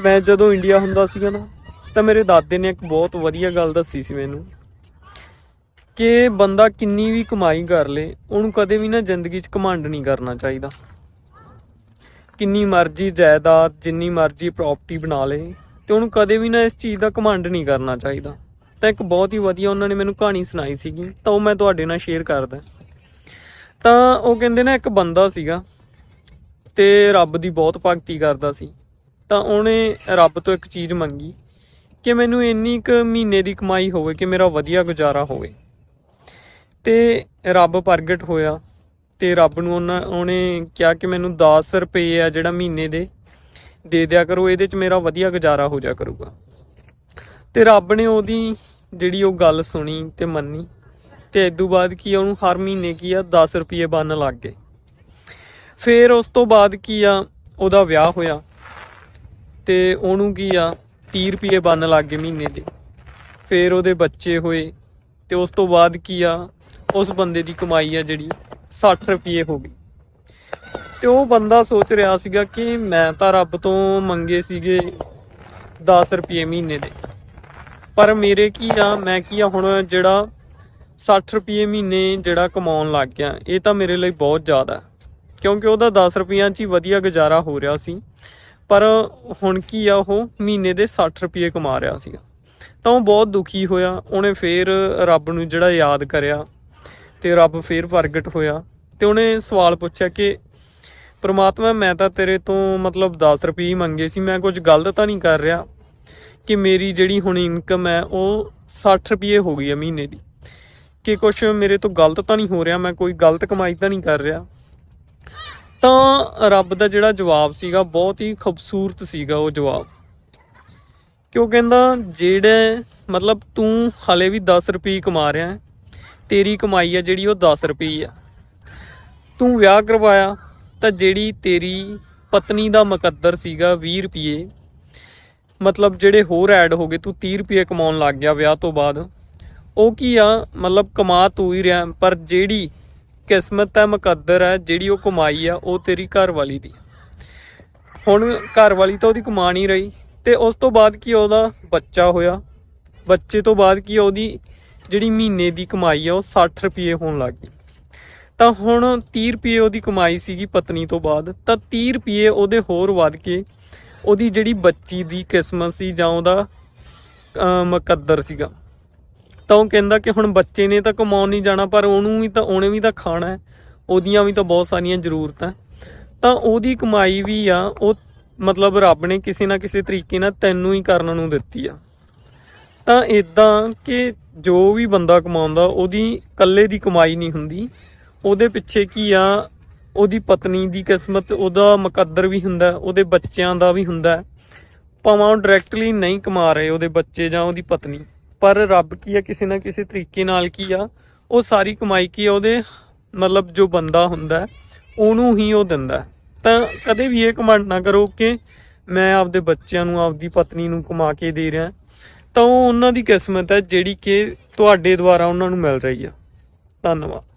ਮੈਂ ਜਦੋਂ ਇੰਡੀਆ ਹੁੰਦਾ ਸੀਗਾ ਨਾ, ਤਾਂ ਮੇਰੇ ਦਾਦੇ ਨੇ ਇੱਕ ਬਹੁਤ ਵਧੀਆ ਗੱਲ ਦੱਸੀ ਸੀ ਮੈਨੂੰ ਕਿ ਬੰਦਾ ਕਿੰਨੀ ਵੀ ਕਮਾਈ ਕਰ ਲੇ, ਉਹਨੂੰ ਕਦੇ ਵੀ ਨਾ ਜ਼ਿੰਦਗੀ 'ਚ ਘਮੰਡ ਨਹੀਂ ਕਰਨਾ ਚਾਹੀਦਾ। ਕਿੰਨੀ ਮਰਜ਼ੀ ਜਾਇਦਾਦ, ਜਿੰਨੀ ਮਰਜ਼ੀ ਪ੍ਰਾਪਰਟੀ ਬਣਾ ਲੇ, ਤੇ ਉਹਨੂੰ ਕਦੇ ਵੀ ਨਾ ਇਸ ਚੀਜ਼ ਦਾ ਘਮੰਡ ਨਹੀਂ ਕਰਨਾ ਚਾਹੀਦਾ। ਤਾਂ ਇੱਕ ਬਹੁਤ ਹੀ ਵਧੀਆ ਉਹਨਾਂ ਨੇ ਮੈਨੂੰ ਕਹਾਣੀ ਸੁਣਾਈ ਸੀਗੀ, ਤਾਂ ਉਹ ਮੈਂ ਤੁਹਾਡੇ ਨਾਲ ਸ਼ੇਅਰ ਕਰਦਾ। ਤਾਂ ਉਹ ਕਹਿੰਦੇ ਨਾ ਇੱਕ ਬੰਦਾ ਸੀਗਾ, ਤੇ ਰੱਬ ਦੀ ਬਹੁਤ ਭਗਤੀ ਕਰਦਾ ਸੀ। ਤਾਂ ਉਹਨੇ ਰੱਬ ਤੋਂ ਇੱਕ ਚੀਜ਼ ਮੰਗੀ ਕਿ ਮੈਨੂੰ ਇੰਨੀ ਕੁ ਮਹੀਨੇ ਦੀ ਕਮਾਈ ਹੋਵੇ ਕਿ ਮੇਰਾ ਵਧੀਆ ਗੁਜ਼ਾਰਾ ਹੋਵੇ। ਤੇ ਰੱਬ ਪ੍ਰਗਟ ਹੋਇਆ ਤੇ ਰੱਬ ਨੂੰ ਉਹਨਾਂ ਉਹਨੇ ਕਿਹਾ ਕਿ ਮੈਨੂੰ 10 ਰੁਪਏ ਆ ਜਿਹੜਾ ਮਹੀਨੇ ਦੇ ਦੇ ਦਿਆ ਕਰੋ ਇਹਦੇ 'ਚ ਮੇਰਾ ਵਧੀਆ ਗੁਜ਼ਾਰਾ ਹੋ ਜਾ ਕਰੂਗਾ। ਤੇ ਰੱਬ ਨੇ ਉਹਦੀ ਜਿਹੜੀ ਉਹ ਗੱਲ ਸੁਣੀ ਤੇ ਮੰਨੀ ਤੇ ਇਦੋਂ ਬਾਅਦ ਕੀ ਆ, ਉਹਨੂੰ ਹਰ ਮਹੀਨੇ ਕੀ ਆ 10 ਰੁਪਏ ਬਣਨ ਲੱਗ ਗਏ। ਫਿਰ ਉਸ ਤੋਂ ਬਾਅਦ ਕੀ ਆ ਉਹਦਾ ਵਿਆਹ ਹੋਇਆ। ਤੇ ਉਹਨੂੰ ਕੀ ਆ 30 ਰੁਪਏ ਬੰਨ ਲੱਗ ਗਏ ਮਹੀਨੇ ਦੇ। ਫਿਰ ਉਹਦੇ ਬੱਚੇ ਹੋਏ ਤੇ ਉਸ ਤੋਂ ਬਾਅਦ ਕੀ ਆ, ਉਸ ਬੰਦੇ ਦੀ ਕਮਾਈ ਆ ਜਿਹੜੀ 60 ਰੁਪਏ ਹੋ ਗਈ। ਤੇ ਉਹ ਬੰਦਾ ਸੋਚ ਰਿਹਾ ਸੀਗਾ ਕਿ ਮੈਂ ਤਾਂ ਰੱਬ ਤੋਂ ਮੰਗੇ ਸੀਗੇ 10 ਰੁਪਏ ਮਹੀਨੇ ਦੇ। ਪਰ ਮੇਰੇ ਕੀ ਆ, ਮੈਂ ਕੀ ਆ, ਹੁਣ ਜਿਹੜਾ 60 ਰੁਪਏ ਮਹੀਨੇ ਜਿਹੜਾ ਕਮਾਉਣ ਲੱਗ ਗਿਆ, ਇਹ ਤਾਂ ਮੇਰੇ ਲਈ ਬਹੁਤ ਜ਼ਿਆਦਾ। ਕਿਉਂਕਿ ਉਹਦਾ 10 ਰੁਪਈਆਂ 'ਚ ਹੀ ਵਧੀਆ ਗੁਜ਼ਾਰਾ ਹੋ ਰਿਹਾ ਸੀ। ਪਰ ਹੁਣ ਕੀ ਆ, ਉਹ ਮਹੀਨੇ ਦੇ 60 ਰੁਪਏ ਕਮਾ ਰਿਹਾ ਸੀਗਾ। ਤਾਂ ਉਹ ਬਹੁਤ ਦੁਖੀ ਹੋਇਆ। ਉਹਨੇ ਫੇਰ ਰੱਬ ਨੂੰ ਜਿਹੜਾ ਯਾਦ ਕਰਿਆ ਤੇ ਰੱਬ ਫੇਰ ਪ੍ਰਗਟ ਹੋਇਆ ਤੇ ਉਹਨੇ ਸਵਾਲ ਪੁੱਛਿਆ ਕਿ, ਪ੍ਰਮਾਤਮਾ, ਮੈਂ ਤਾਂ ਤੇਰੇ ਤੋਂ ਮਤਲਬ 10 ਰੁਪਏ ਹੀ ਮੰਗੇ ਸੀ। ਮੈਂ ਕੁਝ ਗਲਤ ਤਾਂ ਨਹੀਂ ਕਰ ਰਿਹਾ ਕਿ ਮੇਰੀ ਜਿਹੜੀ ਹੁਣ ਇਨਕਮ ਹੈ, ਉਹ 60 ਰੁਪਏ ਹੋ ਗਈ ਹੈ ਮਹੀਨੇ ਦੀ। ਕਿ ਕੁਝ ਮੇਰੇ ਤੋਂ ਗਲਤ ਤਾਂ ਨਹੀਂ ਹੋ ਰਿਹਾ। ਮੈਂ ਕੋਈ ਗਲਤ ਕਮਾਈ ਤਾਂ ਨਹੀਂ ਕਰ ਰਿਹਾ। ਤਾਂ ਰੱਬ ਦਾ ਜਿਹੜਾ ਜਵਾਬ ਸੀਗਾ, ਬਹੁਤ ਹੀ ਖੂਬਸੂਰਤ ਸੀਗਾ ਉਹ ਜਵਾਬ। ਕਿਉਂ ਕਹਿੰਦਾ, ਜਿਹੜੇ ਮਤਲਬ ਤੂੰ ਹਲੇ ਵੀ 10 ਰੁਪਏ ਕਮਾ ਰਿਹਾ ਤੇਰੀ ਕਮਾਈ ਆ ਜਿਹੜੀ ਉਹ 10 ਰੁਪਏ ਆ। ਤੂੰ ਵਿਆਹ ਕਰਵਾਇਆ, ਤਾਂ ਜਿਹੜੀ ਤੇਰੀ ਪਤਨੀ ਦਾ ਮੁਕੱਦਰ ਸੀਗਾ 20 ਰੁਪਏ ਮਤਲਬ ਜਿਹੜੇ ਹੋਰ ਐਡ ਹੋ ਗਏ, ਤੂੰ 30 ਰੁਪਏ ਕਮਾਉਣ ਲੱਗ ਗਿਆ ਵਿਆਹ ਤੋਂ ਬਾਅਦ। ਉਹ ਕੀ ਆ, ਮਤਲਬ ਕਮਾ ਤੂੰ ਹੀ ਰਿਹਾ, ਪਰ ਜਿਹੜੀ ਕਿਸਮਤ ਹੈ ਮੁਕੱਦਰ ਹੈ, ਜਿਹੜੀ ਉਹ ਕਮਾਈ ਆ, ਉਹ ਤੇਰੀ ਘਰ ਵਾਲੀ ਦੀ। ਹੁਣ ਘਰ ਵਾਲੀ ਤਾਂ ਉਹਦੀ ਕਮਾ ਨਹੀਂ ਰਹੀ, ਤੇ ਉਸ ਤੋਂ ਬਾਅਦ ਕੀ ਉਹਦਾ ਬੱਚਾ ਹੋਇਆ? ਬੱਚੇ ਤੋਂ ਬਾਅਦ ਕੀ ਉਹਦੀ ਜਿਹੜੀ ਮਹੀਨੇ ਦੀ ਕਮਾਈ ਆ, ਉਹ 60 ਰੁਪਏ ਹੋਣ ਲੱਗ ਗਈ। ਤਾਂ ਹੁਣ 30 ਰੁਪਏ ਉਹਦੀ ਕਮਾਈ ਸੀਗੀ ਪਤਨੀ ਤੋਂ ਬਾਅਦ, ਤਾਂ 30 ਰੁਪਏ ਉਹਦੇ ਹੋਰ ਵੱਧ ਕੇ ਉਹਦੀ ਜਿਹੜੀ ਬੱਚੀ ਦੀ ਕਿਸਮਤ ਸੀ ਜਾਂ ਉਹਦਾ ਮੁਕੱਦਰ ਸੀਗਾ। ਤਾਂ ਉਹ ਕਹਿੰਦਾ ਕਿ ਹੁਣ ਬੱਚੇ ਨੇ ਤਾਂ ਕਮਾਉਣ ਨਹੀਂ ਜਾਣਾ, ਪਰ ਉਹਨੂੰ ਵੀ ਤਾਂ, ਉਹਨੇ ਵੀ ਤਾਂ ਖਾਣਾ ਹੈ। ਉਹਦੀਆਂ ਵੀ ਤਾਂ ਬਹੁਤ ਸਾਰੀਆਂ ਜ਼ਰੂਰਤਾਂ। ਤਾਂ ਉਹਦੀ ਕਮਾਈ ਵੀ ਆ, ਉਹ ਮਤਲਬ ਰੱਬ ਨੇ ਕਿਸੇ ਨਾ ਕਿਸੇ ਤਰੀਕੇ ਨਾਲ ਤੈਨੂੰ ਹੀ ਕਰਨ ਨੂੰ ਦਿੱਤੀ ਆ। ਤਾਂ ਇਦਾਂ ਕਿ ਜੋ ਵੀ ਬੰਦਾ ਕਮਾਉਂਦਾ, ਉਹਦੀ ਇਕੱਲੇ ਦੀ ਕਮਾਈ ਨਹੀਂ ਹੁੰਦੀ। ਉਹਦੇ ਪਿੱਛੇ ਕੀ ਆ, ਉਹਦੀ ਪਤਨੀ ਦੀ ਕਿਸਮਤ, ਉਹਦਾ ਮੁਕੱਦਰ ਵੀ ਹੁੰਦਾ, ਉਹਦੇ ਬੱਚਿਆਂ ਦਾ ਵੀ ਹੁੰਦਾ। ਭਾਵੇਂ ਉਹ ਡਾਇਰੈਕਟਲੀ ਨਹੀਂ ਕਮਾ ਰਹੇ ਉਹਦੇ ਬੱਚੇ ਜਾਂ ਉਹਦੀ ਪਤਨੀ। ਪਰ ਰੱਬ ਕੀ ਆ, ਕਿਸੇ ਨਾ ਕਿਸੇ ਤਰੀਕੇ ਨਾਲ ਕੀ ਆ, ਉਹ ਸਾਰੀ ਕਮਾਈ ਕੀ ਆ, ਉਹਦੇ ਮਤਲਬ ਜੋ ਬੰਦਾ ਹੁੰਦਾ ਉਹਨੂੰ ਹੀ ਉਹ ਦਿੰਦਾ ਤਾਂ ਕਦੇ ਵੀ ਇਹ ਕਮੰਡ ਨਾ ਕਰੋ ਕਿ ਮੈਂ ਆਪਦੇ ਬੱਚਿਆਂ ਨੂੰ, ਆਪਦੀ ਪਤਨੀ ਨੂੰ ਕਮਾ ਕੇ ਦੇ ਰਿਹਾ ਤਾਂ ਉਹ ਉਹਨਾਂ ਦੀ ਕਿਸਮਤ ਹੈ ਜਿਹੜੀ ਕਿ ਤੁਹਾਡੇ ਦੁਆਰਾ ਉਹਨਾਂ ਨੂੰ ਮਿਲ ਰਹੀ ਆ। ਧੰਨਵਾਦ।